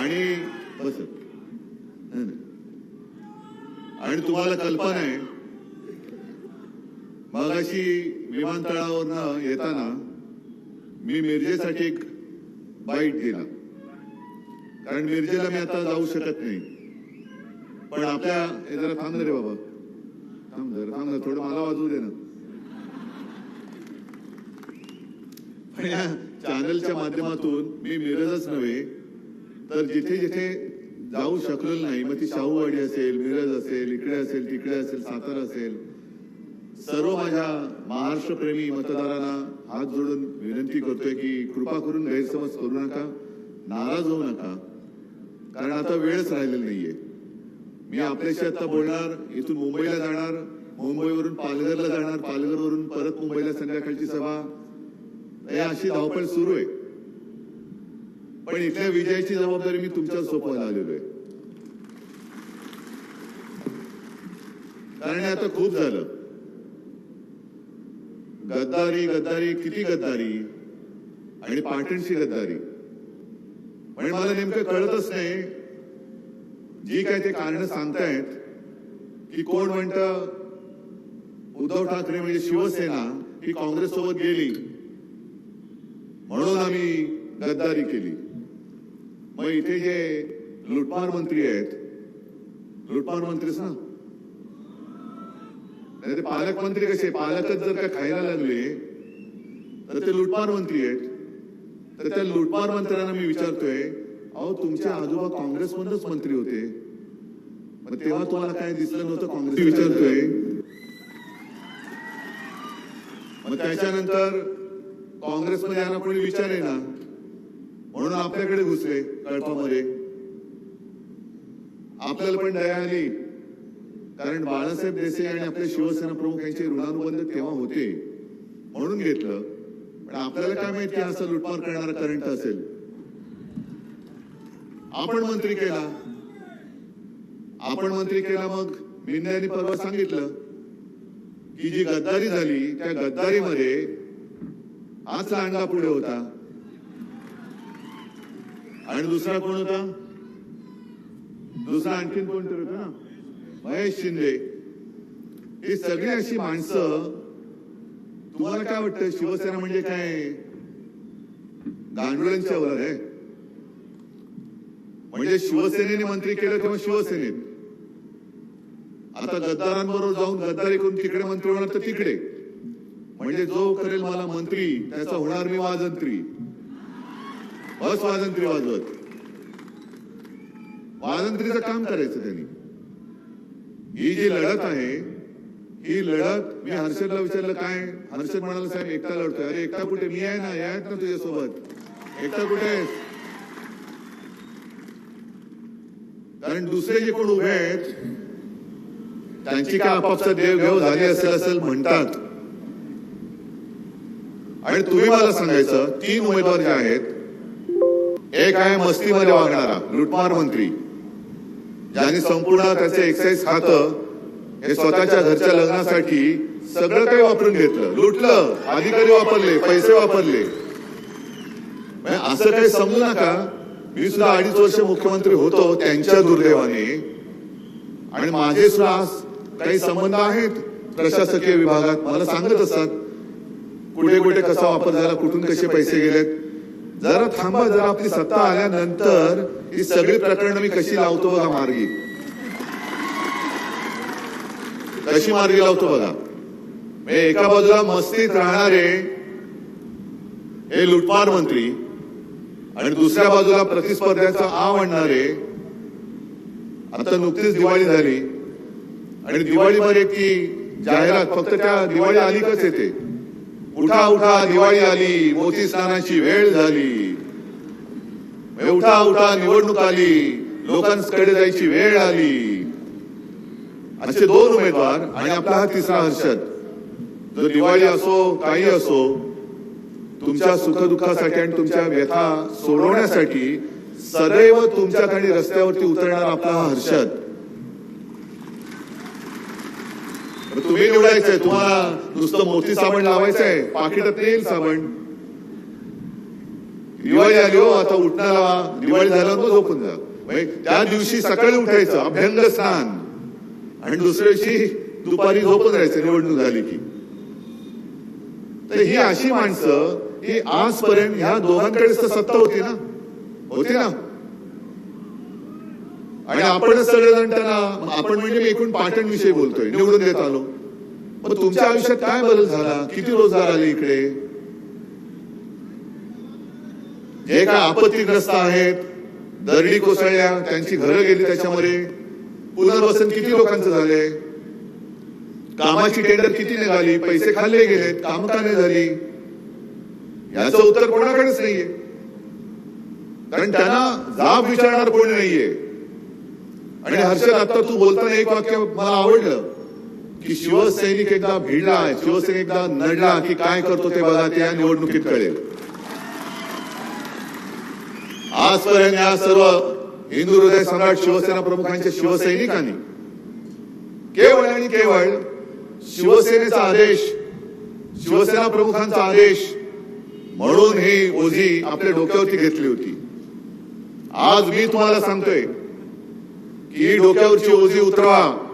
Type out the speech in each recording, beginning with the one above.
आणि बस. नाही, आणि तुम्हाला कल्पना आहे मगाशी विमानतळावरनं येताना मी मिरजेसाठी एक बाईट दिला. कारण मिरजेला मी आता जाऊ शकत नाही. पण आपल्या हे जरा थांब रे बाबा. थांब जरा थांब ना थोडं मला वाजवू दे ना. पण या चॅनलच्या माध्यमातून मी मिरजच नव्हे तर जिथे जिथे जाऊ शकलेलो नाही मग ती शाहूवाडी असेल मिरज असेल इकडे असेल तिकडे असेल सातारा असेल. सर्व माझ्या महाराष्ट्रप्रेमी मतदारांना हात जोडून विनंती करतोय की कृपा करून गैरसमज करू नका नाराज होऊ नका. कारण आता वेळच राहिलेला नाहीये. मी आपल्याशी आता बोलणार इथून मुंबईला जाणार मुंबईवरून पालघरला जाणार पालघरवरून परत मुंबईला संध्याकाळची सभा. अशी धावपळ सुरू आहे. पण इथल्या विजयाची जबाबदारी मी तुमच्या सोपवायला आलेलो आहे. कारण आता खूप झालं. गद्दारी गद्दारी किती गद्दारी? आणि पाटणची गद्दारी. पण मला नेमकं कळतच नाही. जी काय ते कारण सांगतायत की कोण म्हणतं उद्धव ठाकरे म्हणजे शिवसेना ही काँग्रेस सोबत गेली. म्हणून आम्ही गद्दारी केली. मग इथे जे लुटमार मंत्री आहेत लुटमार मंत्रीच ना नाही ते पालकमंत्री कसे? पालकच जर का खायला लागले तर ते लुटमार मंत्री आहेत. तर त्या लुटमार मंत्र्यांना मी विचारतोय अहो तुमचे आजोबा काँग्रेसमधूनच मंत्री होते. मग तेव्हा तुम्हाला काय दिसलं नव्हतं काँग्रेस विचारतोय. मग त्याच्यानंतर काँग्रेसमध्ये यांना कोणी विचारे ना? म्हणून आपल्याकडे घुसले कळपामध्ये आपल्याला पण दया आली. कारण बाळासाहेब देसाई आणि आपले शिवसेना प्रमुख यांचे ऋणानुबंध तेव्हा होते. म्हणून घेतलं. पण आपल्याला काय माहिती असं लुटमार करणारा करंट असेल? आपण मंत्री केला. आपण मंत्री केला मग? मिंदे यांनी परवा सांगितलं की जी गद्दारी झाली त्या गद्दारीमध्ये आज अंगा पुढे होता. आणि दुसरा कोण होता? दुसरा आणखीन कोणतरी होता? ना महेश शिंदे. ही सगळी अशी माणसं तुम्हाला काय वाटतं? शिवसेना म्हणजे काय? गांडुळ्यांच्या वर आहे. म्हणजे शिवसेनेने मंत्री केलं तेव्हा शिवसेनेत. आता गद्दारांबरोबर जाऊन गद्दारी करून तिकडे मंत्री होणार तर तिकडे. म्हणजे जो करेल मला मंत्री त्याचा होणार मी वाजंत्री. अस्वातंत्र्य वाजवत. स्वातंत्र्याचं काम करायचं त्यांनी. ही जी लढत आहे ही लढत मी हर्षदला विचारलं काय? हर्षद म्हणाला साहेब एकटा लढतोय. अरे एकटा कुठे? मी आहे ना हे आहेत ना तुझ्यासोबत. एकटा कुठे आहेस? कारण दुसरे जे कोण उभे आहेत त्यांची काय आपापसात देवघेव झाली असेल असेल म्हणतात. आणि तुम्ही मला सांगायचं तीन उमेदवार जे आहेत एक आहे मस्तीमध्ये वागणारा लुटमार मंत्री. ज्याने संपूर्ण त्याचे एक्साईज खातं हे स्वतःच्या घरच्या लग्नासाठी सगळं काही वापरून घेतलं. लुटलं अधिकारी वापरले पैसे वापरले. म्हणजे असं काही समजू नका. मी सुद्धा अडीच वर्ष मुख्यमंत्री होतो त्यांच्या दुर्दैवाने. आणि माझे सुद्धा काही संबंध आहेत प्रशासकीय विभागात. मला सांगत असतात कुठे कुठे कसा वापर झाला कुठून कसे पैसे गेलेत. जरा थांबा जरा आपली सत्ता आल्यानंतर ही सगळी प्रकरणं मी कशी लावतो बघा मार्गी. कशी मार्गी लावतो बघा. एका बाजूला मस्तीत राहणारे हे लुटमार मंत्री आणि दुसऱ्या बाजूला प्रतिस्पर्ध्याचा आव आणणारे आता नुकतीच दिवाळी झाली. आणि दिवाळीमध्ये ती जाहिरात फक्त त्या दिवाळी अलीकच येते. उठा उठा दिवाळी आली. मोती स्नानाची वेळ झाली. उठा उठा निवडणूक आली. लोकांकडे जायची वेळ आली. असे दोन उमेदवार आणि आपला हा तिसरा हर्षद. जो दिवाळी असो काही असो तुमच्या सुखदुःखासाठी आणि तुमच्या व्यथा सोडवण्यासाठी सदैव तुमच्याकडे रस्त्यावरती उतरणार आपला हा हर्षद तर तुम्ही निवडायचंय. तुम्हाला नुसतं मोती साबण लावायचंय. पाकिटात येईल साबण. दिवाळी आली हो आता उठणारा दिवाळी झाल्यावर मग झोपून जा. म्हणजे त्या दिवशी सकाळी उठायचं अभ्यंग स्नान. आणि दुसऱ्या दिवशी दुपारी झोपून राहायचं निवडणूक झाली की. तर ही अशी माणसं ही आजपर्यंत ह्या दोघांकडेच तर सत्ता होती ना. होती ना. आणि आपणच सगळेजण त्यांना आपण म्हणजे मी एकूण पाटण विषयी बोलतोय. निवडून देत आलो. मग तुमच्या आयुष्यात काय बदल झाला? किती रोजगार आले इकडे? जे काय आपत्तीग्रस्त आहेत दरडी कोसळल्या त्यांची घरं गेली त्याच्यामध्ये. पुनर्वसन किती लोकांचं झालंय कामाची टेंडर किती निघाली? पैसे खाल्ले गेलेत काम का नाही झाली? याचं उत्तर कोणाकडेच नाहीये. कारण त्यांना जाब विचारणार कोणी नाहीये. आणि हर्षद आता तू बोलताना एक वाक्य मला आवडलं की शिवसैनिक एकदा भिडला शिवसैनिक एकदा नडला की काय करतो ते बघा ते या निवडणुकीत कळेल. आजपर्यंत या सर्व हिंदू हृदय सम्राट शिवसेना प्रमुखांच्या शिवसैनिकांनी केवळ आणि केवळ शिवसेनेचा आदेश शिवसेना प्रमुखांचा आदेश म्हणून ही ओझी आपल्या डोक्यावरती घेतली होती. आज मी तुम्हाला सांगतोय की डोक्यावरची ओझी उतरवा.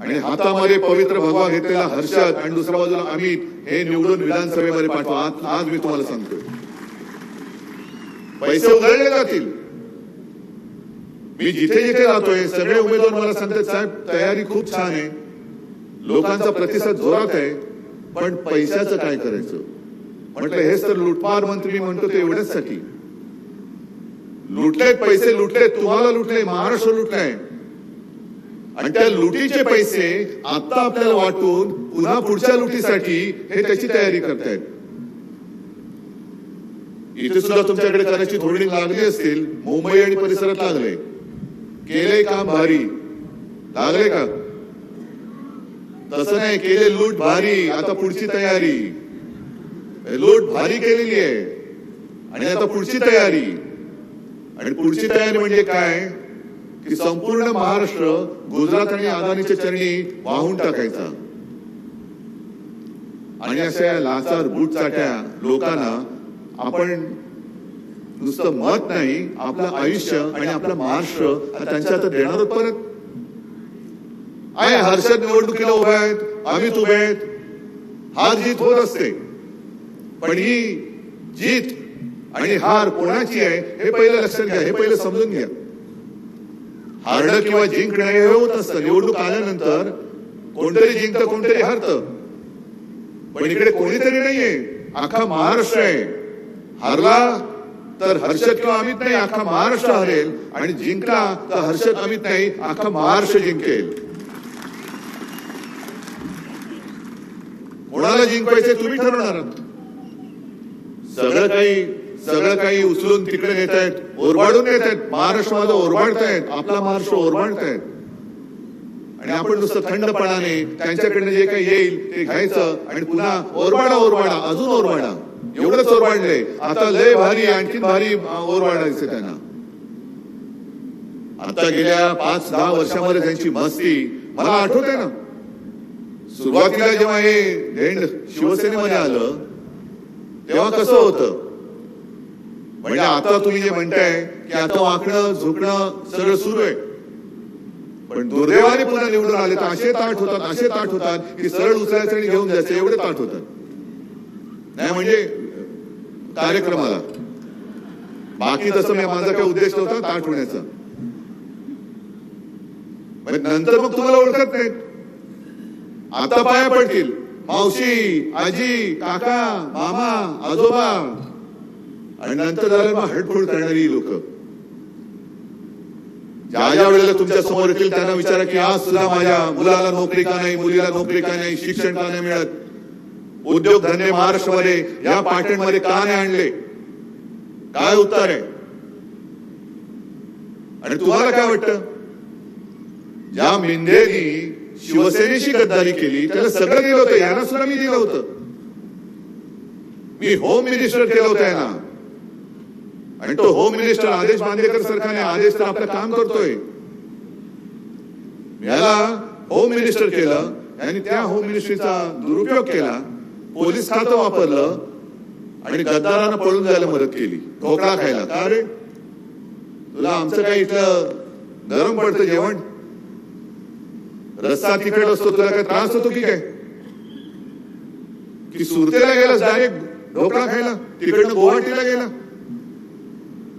आणि हातामध्ये पवित्र भगवा घेतलेला हर्षद आणि दुसऱ्या बाजूला अमित हे निवडून विधानसभेमध्ये पाठवा. आज- मी तुम्हाला सांगतोय. पैसे उघडले जातील मी जिथे जिथे राहतोय सगळे उमेदवार मला सांगतात साहेब तयारी खूप छान आहे. लोकांचा प्रतिसाद जोरात आहे पण पैशाचं काय करायचं? म्हटलं हेच तर लुटमार मंत्री मी म्हणतो ते एवढ्याचसाठी. लुटलेत पैसे लुटलेत. तुम्हाला लुटले महाराष्ट्र लुटलाय आणि त्या लुटीचे पैसे आता आपल्याला वाटून पुन्हा पुढच्या लुटीसाठी हे त्याची तयारी करतायत. इथे सुद्धा तुमच्याकडे करायची धोरणी लागली असतील मुंबई आणि परिसरात लागले. केले काम भारी. लागले का? तसं नाही केले लूट भारी. आता पुढची तयारी. लूट भारी केलेली आहे. आणि आता पुढची तयारी. आणि पुढची तयारी म्हणजे काय? की संपूर्ण महाराष्ट्र गुजरात आणि अदानीच्या चरणी वाहून टाकायचा. आणि अशा या लाचार बुटचाट्या लोकांना आपण नुसतं मत नाही आपलं आयुष्य आणि आपलं महाराष्ट्र त्यांच्या हातात देणार परत. आहे हर्षद निवडणुकीला उभे आहेत आम्ही उभे आहेत. हार जीत होत असते. पण ही जीत आणि हार कोणाची आहे हे पहिलं लक्षात घ्या हे पहिलं समजून घ्या. हारणं किंवा जिंकणं हे होत असतं निवडणूक आल्यानंतर कोणतरी जिंकतं कोणतरी हरतं. पण इकडे कोणीतरी नाहीये अख्खा महाराष्ट्र आहे. हारला तर हर्षद किंवा अमित नाही अख्खा महाराष्ट्र हरेल. आणि जिंकला तर हर्षद अमित नाही अख्खा महाराष्ट्र जिंकेल. कोणाला जिंकवायचे तुम्ही ठरवणार. सगळं काही सगळं काही उचलून तिकडे नेत आहेत ओरबाडून नेत आहेत महाराष्ट्रामध्ये ओरबाडतायत आपला महाराष्ट्र ओरबाडतायत आणि आपण नुसतं थंडपणाने त्यांच्याकडनं जे काही येईल ते घ्यायचं आणि पुन्हा ओरबाडा ओरबाडा अजून ओरबाडा. एवढंच ओरबाडले. आता लय भारी आणखी भारी ओरबाडा ओरबाडायचे त्यांना. आता गेल्या पाच दहा वर्षामध्ये त्यांची मस्ती मला आठवते ना. सुरुवातीला जेव्हा हे झेंड शिवसेनेमध्ये आलं तेव्हा कसं होतं? म्हणजे आता तुम्ही जे म्हणताय की आता वाकणं झुकणं सगळं सुरू आहे. पण दुर्दैवाने पुन्हा निवडून आले तर असे ताट होतात असे ताट होतात की सरळ उचलायचं आणि घेऊन जायचं एवढे ताट होतात. नाही म्हणजे कार्यक्रमाला. बाकी तसं मी माझा काही उद्देश नव्हता ताट होण्याचा. म्हणजे नंतर मग तुम्हाला ओळखत नाहीत. आता पाया पडतील. मावशी आजी काका मामा आजोबा. आणि नंतर झालं मग हडफोड करणारी लोक. ज्या ज्या वेळेला तुमच्यासमोर येतील त्यांना विचारा की आज सुद्धा माझ्या मुलाला नोकरी का नाही मुलीला नोकरी का नाही शिक्षण का नाही मिळत? उद्योग धंदे महाराष्ट्रामध्ये या पाटणमध्ये का नाही आणले? काय उत्तर आहे? आणि तुम्हाला काय वाटतं? ज्या मिंदेनी शिवसेनेशी गद्दारी केली त्याला सगळं दिलं होतं यांना सुद्धा मी दिलं होतं. मी होम मिनिस्टर केलं होतं यांना. आणि तो होम मिनिस्टर आदेश बांदेकर सरकारने आदेश तर आपलं काम करतोय. याला होम मिनिस्टर केलं आणि त्या होम मिनिस्ट्रीचा दुरुपयोग केला पोलीस खातं वापरलं आणि गद्दारांना पळून जायला मदत केली ढोकळा खायला. का रे? तुला आमचं काय इथलं गरम पडतं जेवण? रस्ता तिकडे असतो तुला काय त्रास होतो की काय? की सुरतेला गेलास डायरेक्ट ढोकळा खायला तिकडनं गुवाहाटीला गेला?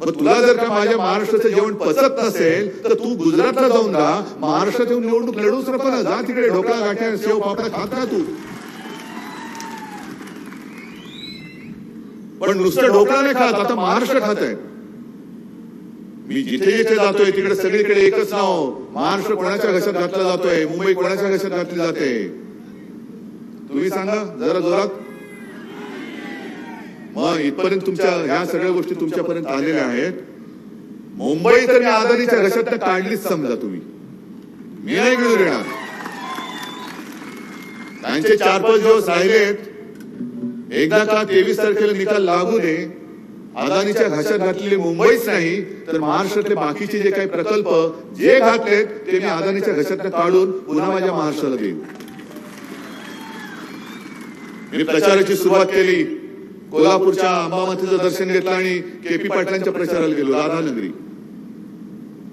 मग तुला जर का माझ्या महाराष्ट्राचं जेवण पचत नसेल तर तू गुजरातला जाऊन राहा. महाराष्ट्रात येऊन निवडणूक लढूच नको ना जा तिकडे ढोकळा गाठ्या सेव पापडा खात ना तू. पण नुसतं ढोकळा नाही खात आता महाराष्ट्र खात आहे. मी जिथे जिथे जातोय तिकडे सगळीकडे एकच नाव. महाराष्ट्र कोणाच्या घशात घातला जातोय? मुंबई कोणाच्या घशात घातली जाते? तुम्ही सांगा जरा जोरात. मग इथपर्यंत तुमच्या ह्या सगळ्या गोष्टी तुमच्यापर्यंत आलेल्या आहेत. मुंबई तर मी आदानीच्या घशात काढलीच समजा तुम्ही. मी नाही घेऊन येणार. त्यांचे चार पाच दिवस राहिलेत एकदा का तेवीस तारखेला निकाल लागू दे. अदानीच्या घशात घातलेले मुंबईच नाही तर महाराष्ट्रातले बाकीचे जे काही प्रकल्प जे घातलेत ते मी अदानीच्या घशात काढून पुन्हा माझ्या महाराष्ट्राला देईन. मी प्रचाराची सुरुवात केली. कोल्हापूरच्या अंबामातेचं दर्शन घेतलं आणि के पी पाटलांच्या प्रचाराला गेलो राधानगरी.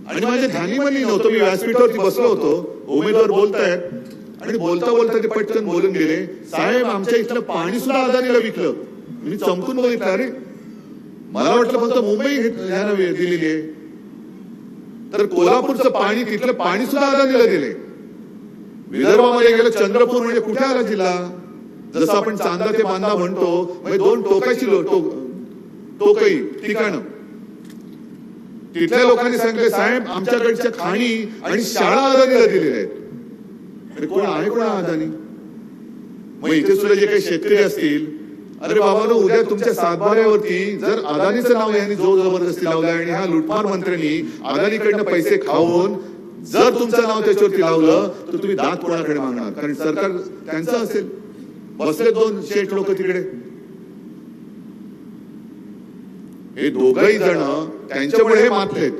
आणि माझ्या ध्यानीमध्ये नव्हतं मी व्यासपीठावरती बसलो होतो. उमेदवार बोलतायत. आणि बोलता बोलता ते पटकन बोलून गेले. साहेब आमच्या इथलं पाणी सुद्धा अदानीला विकलं. मी चमकून बघितलं अरे मला वाटलं फक्त मुंबई दिलेली आहे. तर कोल्हापूरचं पाणी तिथलं पाणी सुद्धा अदानीला दिले विदर्भामध्ये गेलं चंद्रपूर म्हणजे कुठे आला जिल्हा? जसं आपण चांदा ते बांधा म्हणतो म्हणजे दोन टोकाची टोकई ठिकाणं तिथल्या लोकांनी सांगितले साहेब आमच्याकडच्या खाणी आणि शाळा अदानीला दिलेल्या आहेत. अरे कोण आहे कोण अदानी मग इथे सुद्धा जे काही शेतकरी असतील अरे बाबानो उद्या तुमच्या सातबाऱ्यावरती जर अदानीचं नाव यांनी जोर जबरदस्ती लावलं आणि ह्या लुटमार मंत्र्यांनी अदानीकडनं पैसे खाऊन जर तुमचं नाव त्याच्यावरती लावलं तर तुम्ही दात कोणाकडे मागणार? कारण सरकार त्यांचं असेल बसले दोन शेठ लोक तिकडे. हे दोघही जण त्यांच्यामुळे हे मातलेत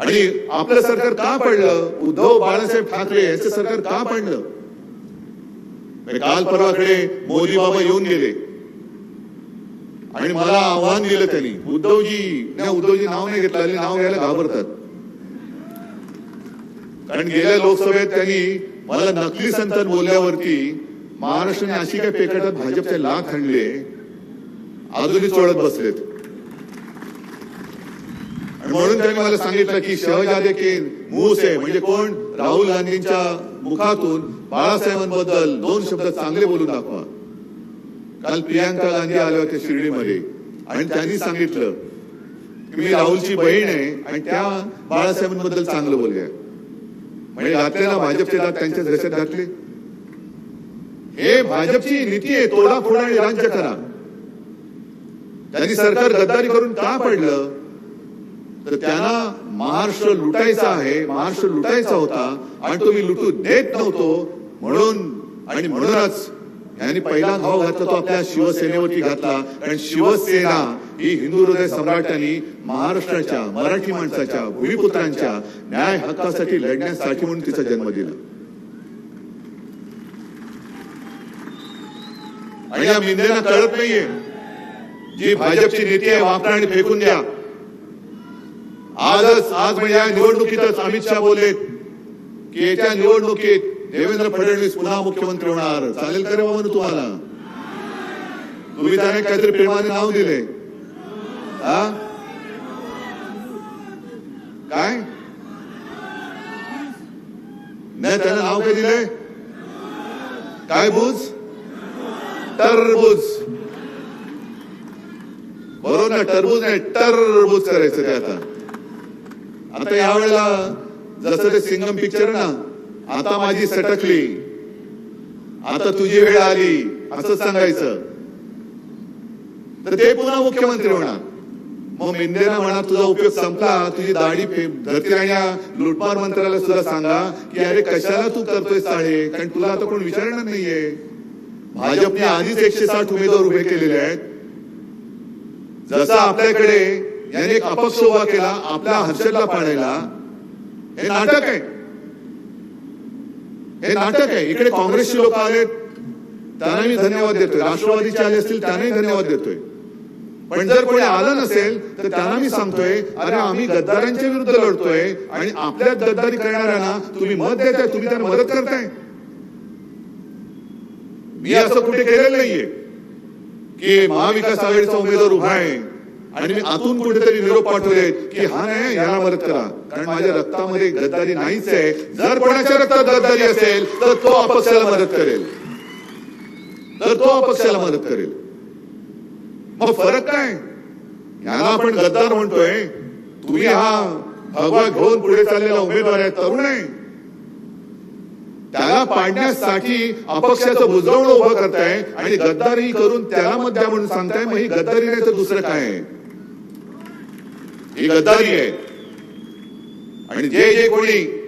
आणि आपलं सरकार का पडलं? उद्धव बाळासाहेब ठाकरे याचं सरकार का पडलं? म्हणजे काल परवाकडे मोदी बाबा येऊन गेले. आणि मला आव्हान दिलं त्यांनी उद्धवजी नाही उद्धवजी नाव नाही घेतलं नाव घ्यायला घाबरतात. कारण गेल्या लोकसभेत त्यांनी मला नकली संतान बोलल्यावरती महाराष्ट्राने अशी काय पेकटात भाजपचे लाख आणले अजूनही चोळत बसलेत. म्हणून त्यांनी मला सांगितलं की शहजादे के मुंह से म्हणजे कोण? राहुल गांधींच्या मुखातून बाळासाहेबांबद्दल दोन शब्द चांगले बोलून दाखवा. काल प्रियांका गांधी आल्या होत्या शिर्डीमध्ये आणि त्यांनी सांगितलं की मी राहुलची बहीण आहे आणि त्या बाळासाहेबांबद्दल चांगलं बोलल्या. म्हणजे घातले ना भाजपचे दात त्यांच्याच घशात घातले. हे भाजपची नीती आहे तोडाफोडा आणि राज्य करा. त्यांनी सरकार गद्दारी करून का पडलं तर त्यांना महाराष्ट्र लुटायचा आहे महाराष्ट्र लुटायचा होता आणि तो मी लुटू देत नव्हतो म्हणून आणि म्हणूनच यांनी पहिला घाव घातला तो आपल्या शिवसेनेवरती घातला. कारण शिवसेना ही हिंदू हृदय सम्राटांनी महाराष्ट्राच्या मराठी माणसाच्या भूमिपुत्रांच्या न्याय हक्कासाठी लढण्यासाठी म्हणून तिचा जन्म दिला. आणि या मिंदेला कळत नाहीये. जी भाजपची नीती आहे वापरा आणि फेकून द्या. आजच आज म्हणजे या निवडणुकीतच अमित शहा बोलले की येत्या निवडणुकीत देवेंद्र फडणवीस पुन्हा मुख्यमंत्री होणार. चालेल का रे बाबा तुम्हाला? तुम्ही त्याने काहीतरी प्रेमाने नाव दिले हा काय नाही त्याला नाव काय दिलंय काय बुज टरबूज बरोबर ना टरबूज नाही टरबूज करायचं ते आता आता यावेळेला जसं ते सिंगम पिक्चर ना आता माझी सटकली आता तुझी वेळ आली असं सांगायचं तर ते पुन्हा मुख्यमंत्री होणार मग मिंदेना म्हणा तुझा उपयोग संपला तुझी दाढी फे- धरती आणि या लुटमार मंत्र्याला सुद्धा सांगा की अरे कशाला तू करतोय साडे? कारण तुला आता कोण विचारणार नाहीये. भाजपने आधीच एकशे साठ उमेदवार उभे केलेले आहेत. जसा आपल्याकडे याने एक अपक्ष उभा केला आपल्या हर्षदला पाडायला हे नाटक आहे. हे नाटक आहे. इकडे काँग्रेसचे लोक आलेत त्यांना मी धन्यवाद देतोय. राष्ट्रवादीचे आले असतील त्यांनाही धन्यवाद देतोय. पण जर कोणी आलं नसेल तर त्यांना मी सांगतोय अरे आम्ही गद्दारांच्या विरुद्ध लढतोय आणि आपल्यात गद्दारी करणाऱ्यांना तुम्ही मत देताय तुम्ही त्यांना मदत करताय. मी असं कुठे केलेलं नाहीये की महाविकास आघाडीचा उमेदवार उभा आहे आणि मी आतून कुठेतरी निरोप पाठवले की हा नाही याला मदत करा. कारण माझ्या रक्तामध्ये गद्दारी नाहीच आहे. जर कोणाच्या रक्तात गद्दारी असेल तर तो अपक्षाला मदत करेल. तर तो अपक्षाला मदत करेल. मग फरक काय? याला आपण गद्दार म्हणतोय. तुम्ही हा भगवा घेऊन पुढे चाललेला उमेदवार आहे तरुण आहे. त्याला पाडण्यासाठी अपक्षाचं बुजवणं उभं करताय आणि गद्दारी करून त्याला मत द्या म्हणून सांगताय मग ही गद्दारी नाही तर दुसरं काय आहे? ही गद्दारी आहे. आणि जे जे कोणी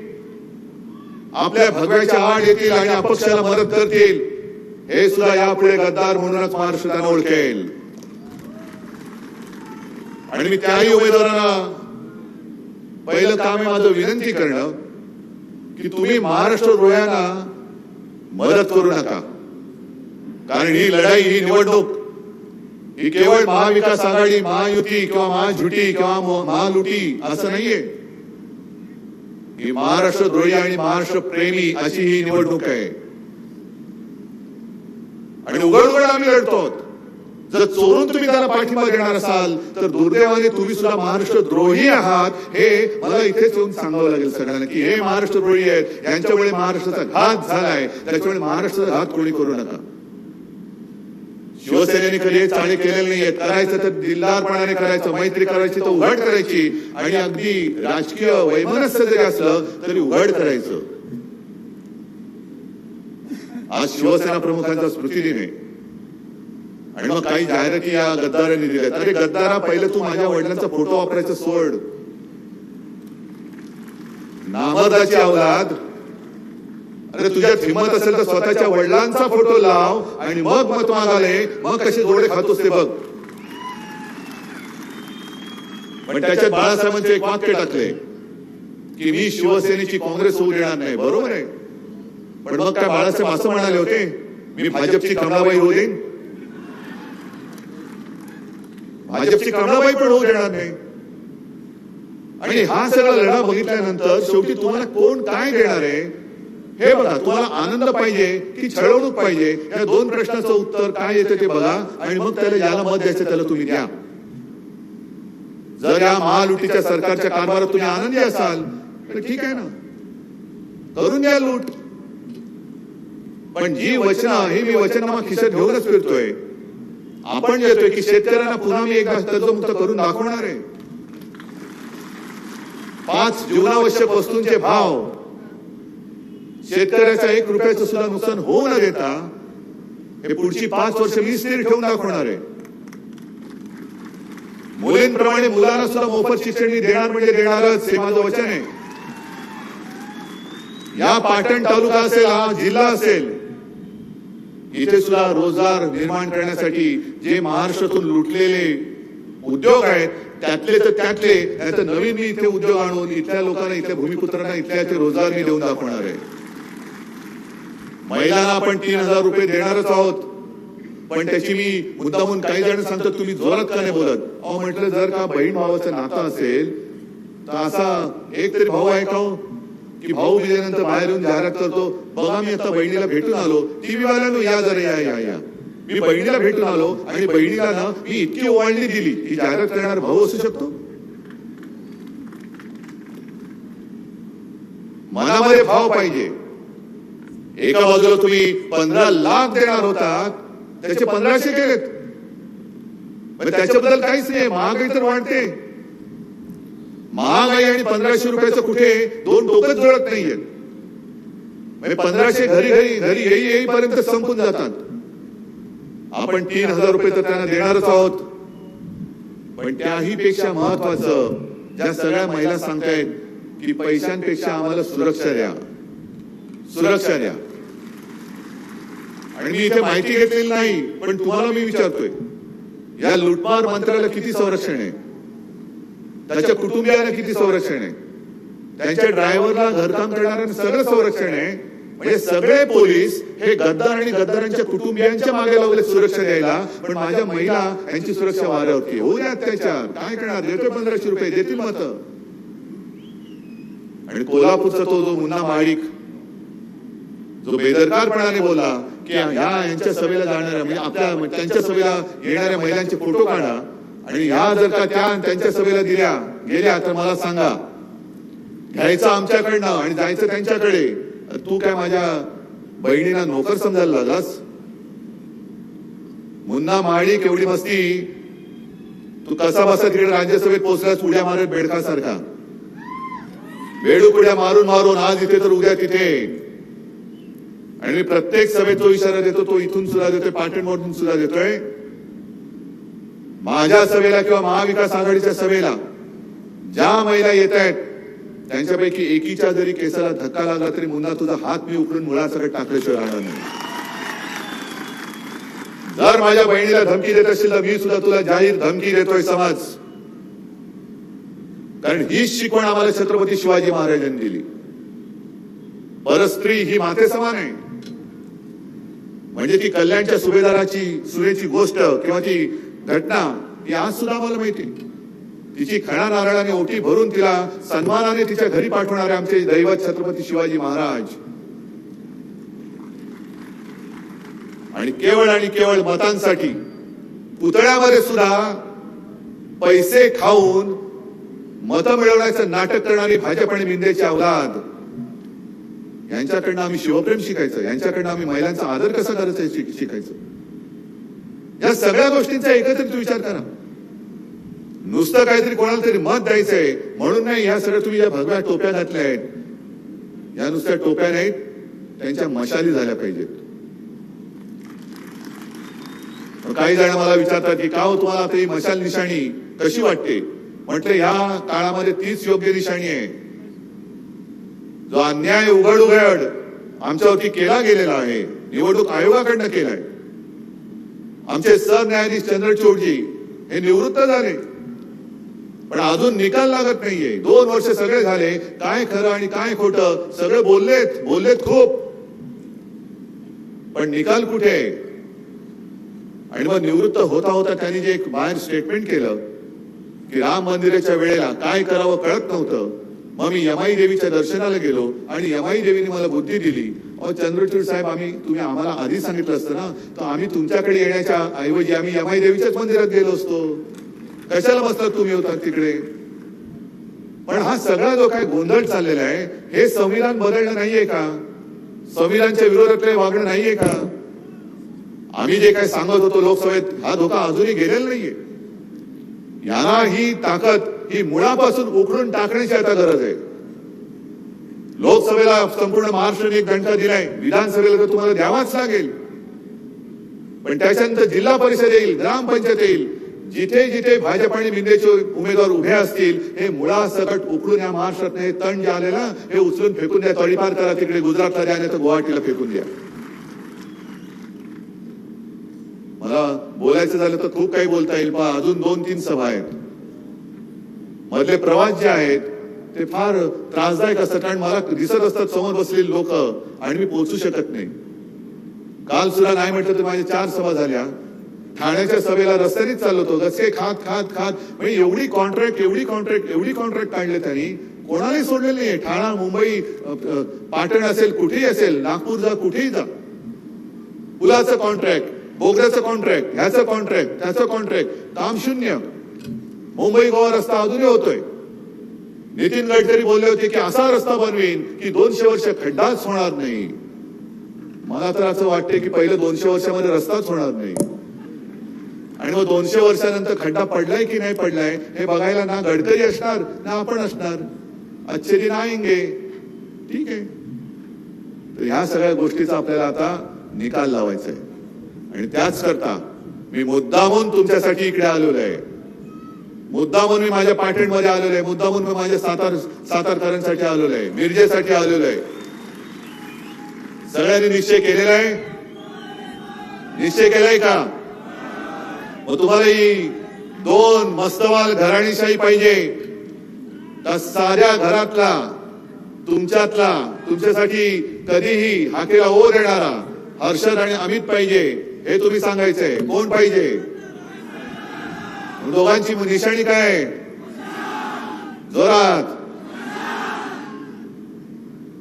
आपल्या भगव्याच्या आड येतील आणि अपक्षाला मदत करतील हे सुद्धा यापुढे गद्दार म्हणूनच महाराष्ट्राला ओळखेल. आणि मी त्याही उमेदवारांना पहिलं काम आहे माझं विनंती करणं की तुम्ही महाराष्ट्र रोयांना मदत करू नका. कारण ही लढाई ही निवडणूक ही केवळ महाविकास आघाडी महायुती किंवा महाझुटी किंवा म- महालुटी असं नाहीये. ही महाराष्ट्र द्रोही आणि महाराष्ट्र प्रेमी अशी ही निवडणूक आहे. आणि उघड उघड आम्ही लढतो आहोत. जर चोरून तुम्ही त्याला पाठिंबा देणार असाल तर दुर्दैवाने तुम्ही सुद्धा महाराष्ट्र द्रोही आहात. हे मला इथेच येऊन सांगावं लागेल सगळ्यांना की हे महाराष्ट्र द्रोही आहेत. यांच्यामुळे महाराष्ट्राचा घात झालाय. त्याच्यामुळे महाराष्ट्राचा घात कोणी करू नका. शिवसेनेने कधी हे चाळे केलेले नाहीये करायचं तर दिलदारपणाने करायचं मैत्री करायची तर उघड करायची. आणि अगदी राजकीय वैमनस्य जरी असलं तरी उघड करायचं. आज शिवसेना प्रमुखांचा स्मृतीदिन आहे. आणि मग काही जाहिराती या गद्दारांनी दिल्या अरे गद्दारा पहिले तू माझ्या वडिलांचा फोटो वापरायचं सोड. नामदाची अवलाद अरे तुझ्यात हिंमत असेल तर स्वतःच्या वडिलांचा फोटो लाव आणि मग मत मागाले. मग कसे जोडे खातोस ते बघ. पण त्याच्यात बाळासाहेबांचे एक वाक्य टाकले. की मी शिवसेनेची काँग्रेस होऊ देणार नाही. बरोबर आहे. पण मग काय बाळासाहेब असं म्हणाले होते? मी भाजपची कमलाबाई होऊ देईन? भाजपची कमलाबाई पण होऊ देणार नाही. आणि हा सगळा लढा बघितल्यानंतर शेवटी तुम्हाला कोण काय देणार आहे? हे बघा तुम्हाला आनंद पाहिजे की छळवणूक पाहिजे? या दोन प्रश्नाचं उत्तर काय येतं ते बघा. आणि मग त्याला ज्याला मत द्यायचं त्याला तुम्ही द्या. जर या महालुटीच्या सरकारच्या कारभारात तुम्ही आनंदी असाल तर ठीक आहे ना. करून द्या लूट. पण जी वचनं ही मी वचनामा खिशात घेऊनच फिरतोय. आपण येतोय की शेतकऱ्यांना पुन्हा मी एकदा कर्जमुक्त करून दाखवणार आहे. पाच जीवनावश्यक वस्तूंचे भाव. शेतकऱ्याचा एक रुपयाचं सुद्धा नुकसान होऊ न देता हे पुढची पाच वर्ष मी स्थिर ठेवून दाखवणार आहे. मुलींप्रमाणे मुलांना सुद्धा मोफत शिक्षण मी देणार म्हणजे देणारच हे माझं वचन आहे. या पाटण तालुका असेल हा जिल्हा असेल इथे सुद्धा रोजगार निर्माण करण्यासाठी जे महाराष्ट्रातून लुटलेले उद्योग आहेत त्यातले तर त्यातले नाही तर नवीन मी इथे उद्योग आणून इथल्या लोकांना इथल्या भूमिपुत्रांना इथल्या रोजगार मी देऊन दाखवणार आहे. महिलांना आपण तीन हजार रुपये देणारच आहोत पण त्याची मी मुद्दामून काही जण सांगतात तुम्ही जोरात का नाही बोलत? अहो म्हटलं जर का बहीण भावाचं नातं असेल तर असा एक तरी भाऊ आहे का हो? की भाऊ गेल्यानंतर बाहेर येऊन जाहिरात करतो. बघा मी आता बहिणीला भेटून आलो. टीव्ही वाल्यानो या जरा या या या. मी बहिणीला भेटून आलो आणि बहिणीला ना मी इतकी ओवाळणी दिली की जाहिरात करणार भाऊ असू शकतो. मनामध्ये भाव पाहिजे. एका बाजूला तुम्ही पंधरा लाख देणार होता त्याचे पंधराशे केलेत. त्याच्याबद्दल काहीच नाही महागाई तर वाढते. महागाई आणि पंधराशे रुपयाचं कुठे? दोन टोकत जुळत नाहीये म्हणजे पंधराशे घरी घरी घरी येई येईपर्यंत संपून जातात. आपण तीन हजार रुपये तर त्यांना देणारच आहोत. पण त्याही पेक्षा महत्वाचं ज्या सगळ्या महिला सांगतायत की पैशांपेक्षा आम्हाला सुरक्षा द्या. सुरक्षा द्या. आणि मी इथे माहिती घेतलेली नाही पण तुम्हाला मी विचारतोय. या लुटमार मंत्राला किती संरक्षण आहे? त्याच्या कुटुंबियाला किती संरक्षण आहे? त्यांच्या ड्रायव्हरला घरकाम करणाऱ्यांना सगळं संरक्षण आहे. म्हणजे सगळे पोलीस हे गद्दार आणि गद्दारांच्या कुटुंबियांच्या मागे लावले सुरक्षा द्यायला पण माझ्या महिला यांची सुरक्षा वाऱ्यावरती होऊ द्या अत्याचार काय करणार? देतोय पंधराशे रुपये. देतील मत. आणि कोल्हापूरचा तो जो मुन्ना माळिक जो बेदरकारपणाने बोलला की ह्या यांच्या सभेला जाणाऱ्या म्हणजे आपल्या त्यांच्या सभेला येणाऱ्या महिलांचे फोटो काढा आणि ह्या जर का त्या त्यांच्या सभेला दिल्या गेल्या तर मला सांगा घ्यायचं आमच्याकडनं आणि जायचं त्यांच्याकडे तू काय माझ्या बहिणीला नोकर समजायला लागलास? मुन्ना माळी केवढी मस्ती. तू कसा बसा तिकडे राज्यसभेत पोहोचलास उड्या मारत बेडकासारखा. बेडूक उड्या मारून मारून आज इथे तर उद्या तिथे. आणि मी प्रत्येक सभेत जो इशारा देतो तो इथून सुद्धा देतोय पाटणमधून सुद्धा देतोय. माझ्या सभेला किंवा महाविकास आघाडीच्या सभेला ज्या महिला येत आहेत त्यांच्यापैकी एकीच्या जरी केसाला धक्का लागला तरी मुन्ना तुझा हात मी उकडून मुळासकट टाकल्याशिवाय राहणार नाही. जर माझ्या बहिणीला धमकी देत असेल तर मी सुद्धा तुला जाहीर धमकी देतोय समाज. कारण हीच शिकवण आम्हाला छत्रपती शिवाजी महाराजांनी दिली. परस्त्री ही माते समान आहे. म्हणजे ती कल्याणच्या सुभेदाराची सुरेची गोष्ट किंवा ती घटना ती आज सुद्धा आम्हाला माहिती. तिची खणा नारळाने ओटी भरून तिला सन्मानाने तिच्या घरी पाठवणारे आमचे दैवत छत्रपती शिवाजी महाराज. आणि केवळ आणि केवळ मतांसाठी पुतळ्यामध्ये सुद्धा पैसे खाऊन मत मिळवण्याचं नाटक करणारी भाजप आणि मिंदेची अवलाद यांच्याकडनं आम्ही शिवप्रेम शिकायचं यांच्याकडनं आम्ही महिलांचा आदर कसा करायचा शिकायचं. या सगळ्या गोष्टींचा एकत्रित विचार करा. नुसतं काहीतरी कोणाला तरी मत द्यायचंय म्हणून नाही या सगळ्या तुम्ही या भगव्या टोप्या घातल्या आहेत. या नुसत्या टोप्या नाहीत त्यांच्या मशाली झाल्या पाहिजेत. काही जण मला विचारतात की का हो तुम्हाला आता ही मशाल निशाणी कशी वाटते? म्हटलं या काळामध्ये तीच योग्य निशाणी आहे. जो अन्याय उघड उघड आमच्यावरती केला गेलेला आहे निवडणूक आयोगाकडनं केलाय. आमचे सरन्यायाधीश चंद्रचूडजी हे निवृत्त झाले. पण अजून निकाल लागत नाहीये. दोन वर्ष सगळे झाले. काय खरं आणि काय खोटं सगळे बोललेत. बोललेत खूप. पण निकाल कुठे? आहे आणि मग निवृत्त होता होता त्यांनी जे एक बाहेर स्टेटमेंट केलं की राम मंदिराच्या वेळेला काय करावं कळत नव्हतं. मग मी यमाई देवीच्या दर्शनाला गेलो आणि यमाई देवीने मला बुद्धी दिली. अहो चंद्रचूड साहेब आम्ही तुम्ही आम्हाला आधी सांगितलं असतं ना? तर आम्ही तुमच्याकडे येण्याच्या ऐवजी आम्ही यमाई देवीच्याच मंदिरात गेलो असतो. कशाला बसलात तुम्ही होता तिकडे? पण हा सगळा जो काय गोंधळ चाललेला आहे हे संविधान बदलणं नाहीये का? संविधानच्या विरोधातले वागणं नाहीये का? आम्ही जे काय सांगत होतो लोकसभेत हा धोका अजूनही गेलेला नाहीये. यांना ही ताकद ही मुळापासून उखडून टाकण्याची आता गरज आहे. लोकसभेला संपूर्ण महाराष्ट्राने एक घंटा दिलाय. विधानसभेला तर तुम्हाला द्यावाच लागेल. पण त्याच्यानंतर जिल्हा परिषद येईल ग्रामपंचायत येईल. जिथे जिथे भाजप आणि बिंदेचे उमेदवार उभे असतील हे मुळासकट उकळून या महाराष्ट्रात हे तण जे आले ना हे उचलून फेकून द्या तळीपार करा तिकडे गुजरातला द्या नाही तर गुवाहाटीला फेकून द्या. मला बोलायचं झालं तर खूप काही बोलता येईल पण अजून दोन तीन सभा आहेत. मधले प्रवास जे आहेत ते फार त्रासदायक असतात कारण मला दिसत असतात समोर बसलेले लोक आणि मी पोहोचू शकत नाही. काल सुद्धा नाही म्हटलं तर माझ्या चार सभा झाल्या. ठाण्याच्या सभेला रस्त्यानेच चालत होतो. गचके खात खात खात. म्हणजे एवढी कॉन्ट्रॅक्ट एवढी कॉन्ट्रॅक्ट एवढी कॉन्ट्रॅक्ट काढले त्यांनी. कोणालाही सोडलेलं नाही ठाणा मुंबई पाटण असेल कुठेही असेल नागपूर जा कुठेही जा. पुलाचं कॉन्ट्रॅक्ट बोगऱ्याचं कॉन्ट्रॅक्ट ह्याचं कॉन्ट्रॅक्ट त्याचं कॉन्ट्रॅक्ट काम शून्य. मुंबई गोवा रस्ता अजूनही होतोय. नितीन गडकरी बोलले होते की असा रस्ता बनवीन की दोनशे वर्ष खड्डाच होणार नाही. मला तर असं वाटते की पहिले दोनशे वर्षामध्ये रस्ताच होणार नाही. आणि मग दोनशे वर्षानंतर खड्डा पडलाय की नाही पडलाय हे बघायला ना गडकरी असणार ना आपण असणार. अच्छे दिन आएंगे ठीक आहे. तर ह्या सगळ्या गोष्टीचा आपल्याला आता निकाल लावायचा आहे आणि त्याच करता मी मुद्दामून तुमच्यासाठी इकडे आलेलो आहे मुद्दामून मी माझ्या पाटणमध्ये आलेलो आहे. मुद्दामून मी माझ्या सातार सातारकरांसाठी आलेलो आहे. मिरजेसाठी आलेलो आहे. सगळ्यांनी निश्चय केलेला आहे? निश्चय केलाय का? मग तुम्हाला ही दोन मस्तवाल घराणीशाही पाहिजे. त्या साऱ्या घरातला तुमच्यातला तुमच्यासाठी कधीही हाकेला ओ देणारा हर्षद आणि अमित पाहिजे हे तुम्ही सांगायचंय. कोण पाहिजे? दोघांची निशाणी काय? जोरात.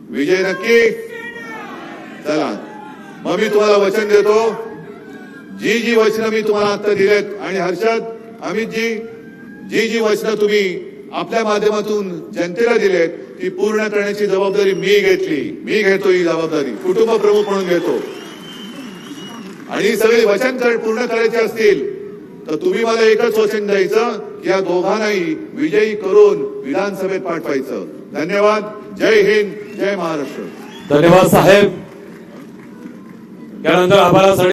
विजय नक्की. चला. मग मी तुम्हाला वचन देतो. जी जी वचनं मी तुम्हाला आता दिलेत आणि हर्षद अमितजी जी जी वचनं तुम्ही आपल्या माध्यमातून जनतेला दिलेत ती पूर्ण करण्याची जबाबदारी मी घेतली. मी घेतो ही जबाबदारी. कुटुंब प्रमुख म्हणून घेतो. आणि सगळे वचन पूर्ण करायचे असतील तर तुम्ही मला एकच वचन द्यायचं की या दोघांनाही विजयी करून विधानसभेत पाठवायचं. धन्यवाद. जय हिंद. जय महाराष्ट्र. धन्यवाद साहेब. यानंतर आम्हाला